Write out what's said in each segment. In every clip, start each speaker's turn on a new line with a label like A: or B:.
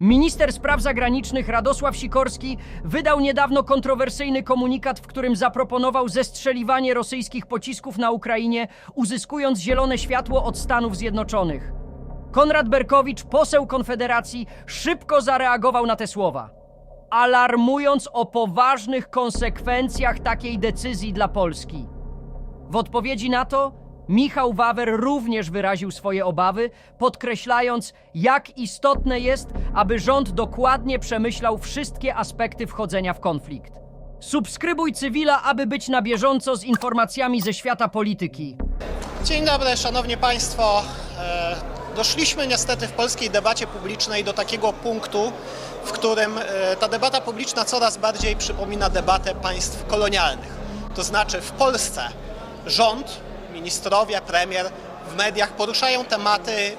A: Minister spraw zagranicznych Radosław Sikorski wydał niedawno kontrowersyjny komunikat, w którym zaproponował zestrzeliwanie rosyjskich pocisków na Ukrainie, uzyskując zielone światło od Stanów Zjednoczonych. Konrad Berkowicz, poseł Konfederacji, szybko zareagował na te słowa, alarmując o poważnych konsekwencjach takiej decyzji dla Polski. W odpowiedzi na to Michał Wawer również wyraził swoje obawy, podkreślając, jak istotne jest, aby rząd dokładnie przemyślał wszystkie aspekty wchodzenia w konflikt. Subskrybuj cywila, aby być na bieżąco z informacjami ze świata polityki.
B: Dzień dobry, szanowni państwo. E, Doszliśmy niestety w polskiej debacie publicznej do takiego punktu, w którym e, ta debata publiczna coraz bardziej przypomina debatę państw kolonialnych. To znaczy w Polsce rząd, ministrowie, premier w mediach poruszają tematy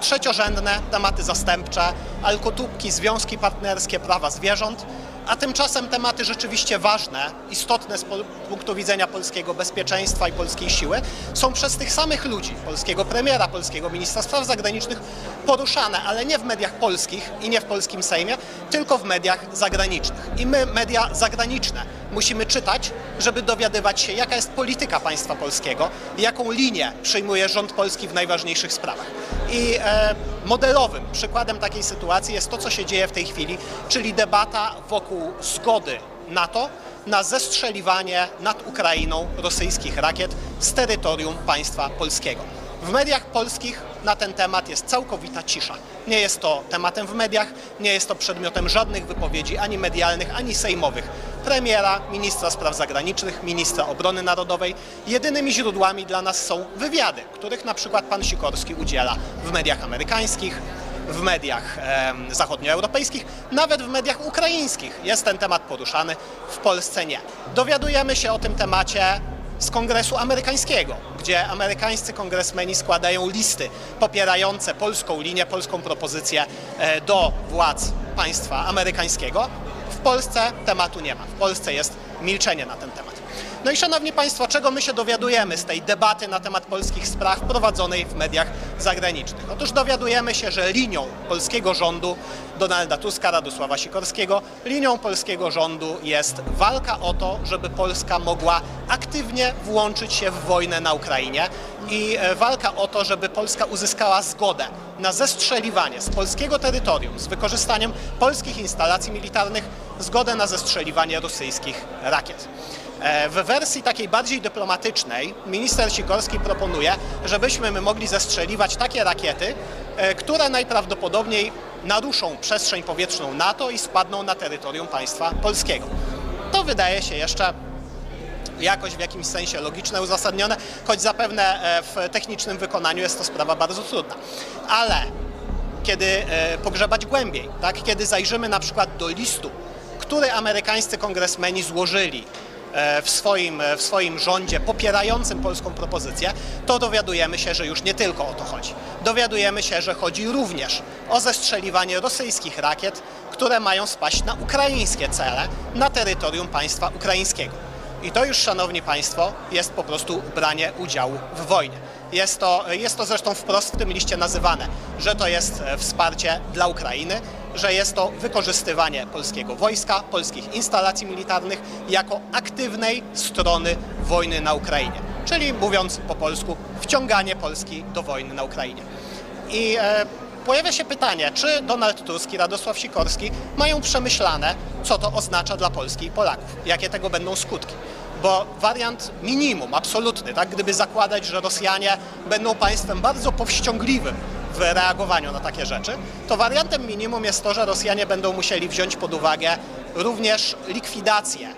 B: trzeciorzędne, tematy zastępcze, alkotubki, związki partnerskie, prawa zwierząt, a tymczasem tematy rzeczywiście ważne, istotne z punktu widzenia polskiego bezpieczeństwa i polskiej siły są przez tych samych ludzi, polskiego premiera, polskiego ministra spraw zagranicznych, poruszane, ale nie w mediach polskich i nie w polskim Sejmie, tylko w mediach zagranicznych. I my, media zagraniczne, musimy czytać, żeby dowiadywać się, jaka jest polityka państwa polskiego, jaką linię przyjmuje rząd polski w najważniejszych sprawach. I e, modelowym przykładem takiej sytuacji jest to, co się dzieje w tej chwili, czyli debata wokół zgody NATO na zestrzeliwanie nad Ukrainą rosyjskich rakiet z terytorium państwa polskiego. W mediach polskich na ten temat jest całkowita cisza. Nie jest to tematem w mediach, nie jest to przedmiotem żadnych wypowiedzi ani medialnych, ani sejmowych. Premiera, ministra spraw zagranicznych, ministra obrony narodowej. Jedynymi źródłami dla nas są wywiady, których na przykład pan Sikorski udziela w mediach amerykańskich, w mediach em, zachodnioeuropejskich, nawet w mediach ukraińskich jest ten temat poruszany, w Polsce nie. Dowiadujemy się o tym temacie z Kongresu Amerykańskiego, gdzie amerykańscy kongresmeni składają listy popierające polską linię, polską propozycję e, do władz państwa amerykańskiego. W Polsce tematu nie ma. W Polsce jest milczenie na ten temat. No i szanowni Państwo, czego my się dowiadujemy z tej debaty na temat polskich spraw prowadzonej w mediach zagranicznych? Otóż dowiadujemy się, że linią polskiego rządu Donalda Tuska, Radosława Sikorskiego, linią polskiego rządu jest walka o to, żeby Polska mogła aktywnie włączyć się w wojnę na Ukrainie i e, walka o to, żeby Polska uzyskała zgodę na zestrzeliwanie z polskiego terytorium z wykorzystaniem polskich instalacji militarnych, zgodę na zestrzeliwanie rosyjskich rakiet. E, W wersji takiej bardziej dyplomatycznej minister Sikorski proponuje, żebyśmy my mogli zestrzeliwać takie rakiety, e, które najprawdopodobniej naruszą przestrzeń powietrzną NATO i spadną na terytorium państwa polskiego. To wydaje się jeszcze jakoś w jakimś sensie logiczne, uzasadnione, choć zapewne e, w technicznym wykonaniu jest to sprawa bardzo trudna. Ale kiedy pogrzebać głębiej, tak? kiedy zajrzymy na przykład do listu, który amerykańscy kongresmeni złożyli w swoim, e, w swoim rządzie popierającym polską propozycję, to dowiadujemy się, że już nie tylko o to chodzi. Dowiadujemy się, że chodzi również o zestrzeliwanie rosyjskich rakiet, które mają spaść na ukraińskie cele na terytorium państwa ukraińskiego. I to już, szanowni państwo, jest po prostu branie udziału w wojnie. Jest to, jest to zresztą wprost w tym liście nazywane, że to jest e, wsparcie dla Ukrainy, że jest to wykorzystywanie polskiego wojska, polskich instalacji militarnych jako aktywnej strony wojny na Ukrainie. Czyli mówiąc po polsku, wciąganie Polski do wojny na Ukrainie. I e, pojawia się pytanie, czy Donald Tusk i Radosław Sikorski mają przemyślane, co to oznacza dla Polski i Polaków, jakie tego będą skutki. Bo wariant minimum, absolutny, tak, gdyby zakładać, że Rosjanie będą państwem bardzo powściągliwym w reagowaniu na takie rzeczy, to wariantem minimum jest to, że Rosjanie będą musieli wziąć pod uwagę również likwidację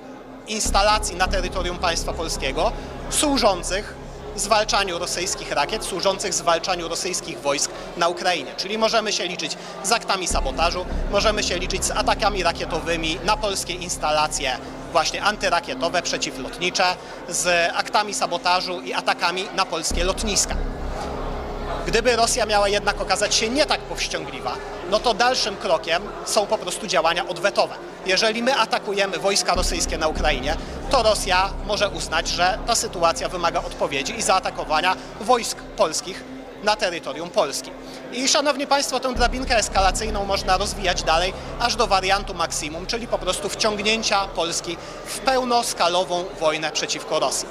B: instalacji na terytorium państwa polskiego służących zwalczaniu rosyjskich rakiet, służących zwalczaniu rosyjskich wojsk na Ukrainie. Czyli możemy się liczyć z aktami sabotażu, możemy się liczyć z atakami rakietowymi na polskie instalacje właśnie antyrakietowe, przeciwlotnicze, z aktami sabotażu i atakami na polskie lotniska. Gdyby Rosja miała jednak okazać się nie tak powściągliwa, no to dalszym krokiem są po prostu działania odwetowe. Jeżeli my atakujemy wojska rosyjskie na Ukrainie, to Rosja może uznać, że ta sytuacja wymaga odpowiedzi i zaatakowania wojsk polskich na terytorium Polski. I szanowni Państwo, tę drabinkę eskalacyjną można rozwijać dalej aż do wariantu maksimum, czyli po prostu wciągnięcia Polski w pełnoskalową wojnę przeciwko Rosji.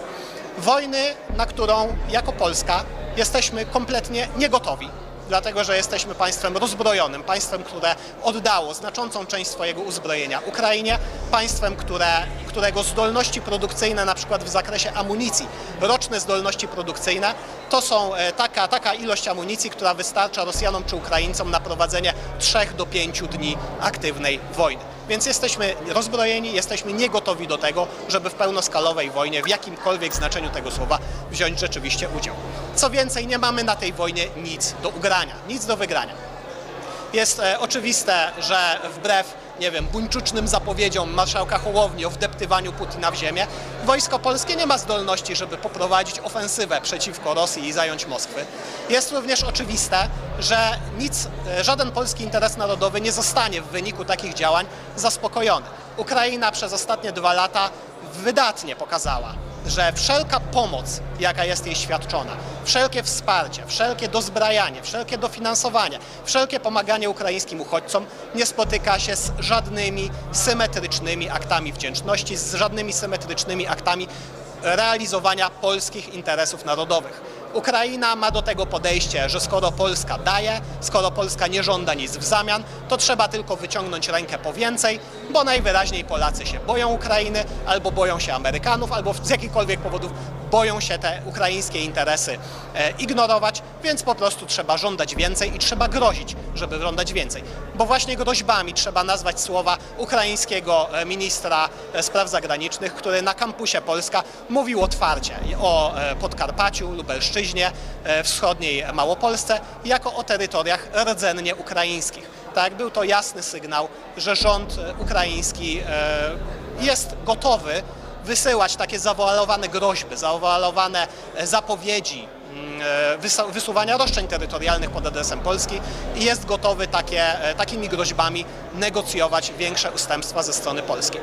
B: Wojny, na którą jako Polska jesteśmy kompletnie niegotowi dlatego że jesteśmy państwem rozbrojonym, państwem, które oddało znaczącą część swojego uzbrojenia Ukrainie, państwem, które, którego zdolności produkcyjne, na przykład w zakresie amunicji, roczne zdolności produkcyjne, to są e, taka, taka ilość amunicji, która wystarcza Rosjanom czy Ukraińcom na prowadzenie 3 do 5 dni aktywnej wojny. Więc jesteśmy rozbrojeni, jesteśmy niegotowi do tego, żeby w pełnoskalowej wojnie, w jakimkolwiek znaczeniu tego słowa, wziąć rzeczywiście udział. Co więcej, nie mamy na tej wojnie nic do ugrania, nic do wygrania. Jest e, oczywiste, że wbrew, nie wiem, buńczucznym zapowiedziom marszałka Hołowni o wdeptywaniu Putina w ziemię, wojsko polskie nie ma zdolności, żeby poprowadzić ofensywę przeciwko Rosji i zająć Moskwy. Jest również oczywiste, że nic, e, żaden polski interes narodowy nie zostanie w wyniku takich działań zaspokojony. Ukraina przez ostatnie dwa lata wydatnie pokazała, że wszelka pomoc, jaka jest jej świadczona, wszelkie wsparcie, wszelkie dozbrajanie, wszelkie dofinansowanie, wszelkie pomaganie ukraińskim uchodźcom nie spotyka się z żadnymi symetrycznymi aktami wdzięczności, z żadnymi symetrycznymi aktami realizowania polskich interesów narodowych. Ukraina ma do tego podejście, że skoro Polska daje, skoro Polska nie żąda nic w zamian, to trzeba tylko wyciągnąć rękę po więcej, bo najwyraźniej Polacy się boją Ukrainy, albo boją się Amerykanów, albo z jakichkolwiek powodów boją się te ukraińskie interesy e, ignorować, więc po prostu trzeba żądać więcej i trzeba grozić, żeby żądać więcej. Bo właśnie groźbami trzeba nazwać słowa ukraińskiego e, ministra e, spraw zagranicznych, który na kampusie Polska mówił otwarcie o Podkarpaciu, Lubelszczyźnie, wschodniej Małopolsce, jako o terytoriach rdzennie ukraińskich. Tak, był to jasny sygnał, że rząd ukraiński jest gotowy wysyłać takie zawoalowane groźby, zawoalowane e, zapowiedzi mm, e, wysuwania roszczeń terytorialnych pod adresem Polski i jest gotowy takie, e, takimi groźbami negocjować większe ustępstwa ze strony Polski.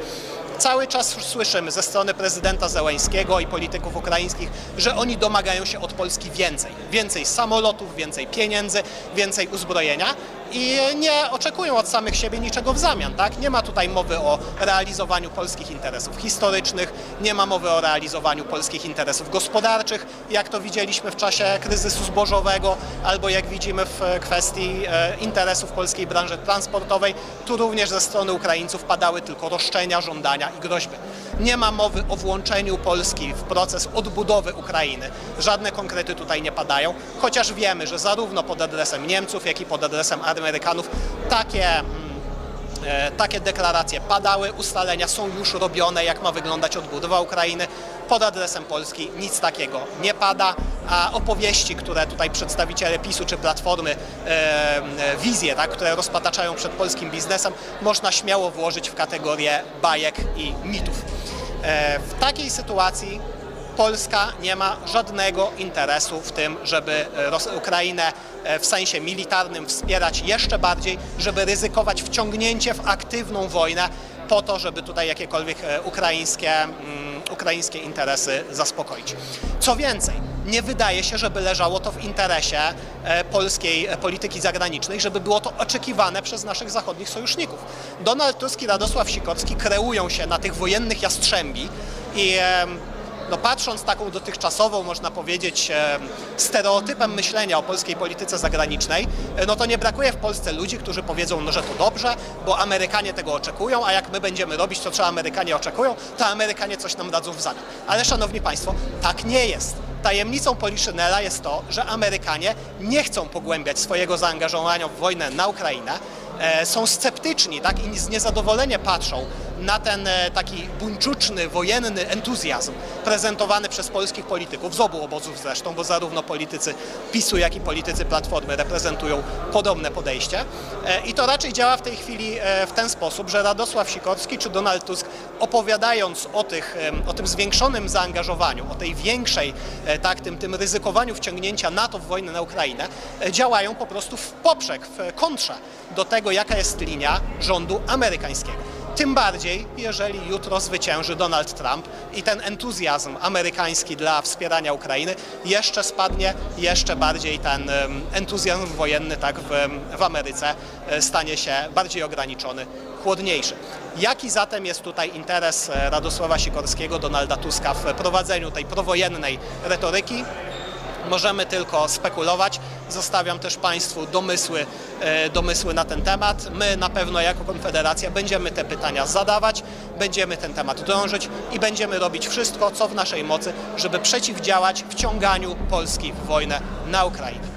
B: Cały czas słyszymy ze strony prezydenta Zełeńskiego i polityków ukraińskich, że oni domagają się od Polski więcej. Więcej samolotów, więcej pieniędzy, więcej uzbrojenia i nie oczekują od samych siebie niczego w zamian. Tak? Nie ma tutaj mowy o realizowaniu polskich interesów historycznych, nie ma mowy o realizowaniu polskich interesów gospodarczych, jak to widzieliśmy w czasie kryzysu zbożowego, albo jak widzimy w kwestii e, interesów polskiej branży transportowej. Tu również ze strony Ukraińców padały tylko roszczenia, żądania i groźby. Nie ma mowy o włączeniu Polski w proces odbudowy Ukrainy. Żadne konkrety tutaj nie padają, chociaż wiemy, że zarówno pod adresem Niemców, jak i pod adresem Amerykanów takie mm, Takie deklaracje padały, ustalenia są już robione, jak ma wyglądać odbudowa Ukrainy. Pod adresem Polski nic takiego nie pada, a opowieści, które tutaj przedstawiciele PiSu czy Platformy, e, e, wizje, tak, które rozpataczają przed polskim biznesem, można śmiało włożyć w kategorię bajek i mitów. E, w takiej sytuacji Polska nie ma żadnego interesu w tym, żeby Ros- Ukrainę e, w sensie militarnym wspierać jeszcze bardziej, żeby ryzykować wciągnięcie w aktywną wojnę po to, żeby tutaj jakiekolwiek e, ukraińskie, mm, ukraińskie interesy zaspokoić. Co więcej, nie wydaje się, żeby leżało to w interesie e, polskiej e, polityki zagranicznej, żeby było to oczekiwane przez naszych zachodnich sojuszników. Donald Tusk i Radosław Sikorski kreują się na tych wojennych jastrzębi i no patrząc taką dotychczasową, można powiedzieć, stereotypem myślenia o polskiej polityce zagranicznej, e, no to nie brakuje w Polsce ludzi, którzy powiedzą, no że to dobrze, bo Amerykanie tego oczekują, a jak my będziemy robić to, co Amerykanie oczekują, to Amerykanie coś nam dadzą w zamian. Ale szanowni Państwo, tak nie jest. Tajemnicą Poliszynela jest to, że Amerykanie nie chcą pogłębiać swojego zaangażowania w wojnę na Ukrainę, e, są sceptyczni tak, i z niezadowoleniem patrzą na ten e, taki buńczuczny, wojenny entuzjazm prezentowany przez polskich polityków, z obu obozów zresztą, bo zarówno politycy PiSu, jak i politycy Platformy reprezentują podobne podejście. E, I to raczej działa w tej chwili e, w ten sposób, że Radosław Sikorski czy Donald Tusk opowiadając o, tych, o tym zwiększonym zaangażowaniu, o tej większej, tak, tym, tym ryzykowaniu wciągnięcia NATO w wojnę na Ukrainę, działają po prostu w poprzek, w kontrze do tego, jaka jest linia rządu amerykańskiego. Tym bardziej, jeżeli jutro zwycięży Donald Trump i ten entuzjazm amerykański dla wspierania Ukrainy jeszcze spadnie, jeszcze bardziej ten entuzjazm wojenny tak w, w Ameryce e, stanie się bardziej ograniczony, chłodniejszy. Jaki zatem jest tutaj interes e, Radosława Sikorskiego, Donalda Tuska w prowadzeniu tej prowojennej retoryki? Możemy tylko spekulować. Zostawiam też Państwu domysły, e, domysły na ten temat. My na pewno jako Konfederacja będziemy te pytania zadawać, będziemy ten temat drążyć i będziemy robić wszystko, co w naszej mocy, żeby przeciwdziałać wciąganiu Polski w wojnę na Ukrainę.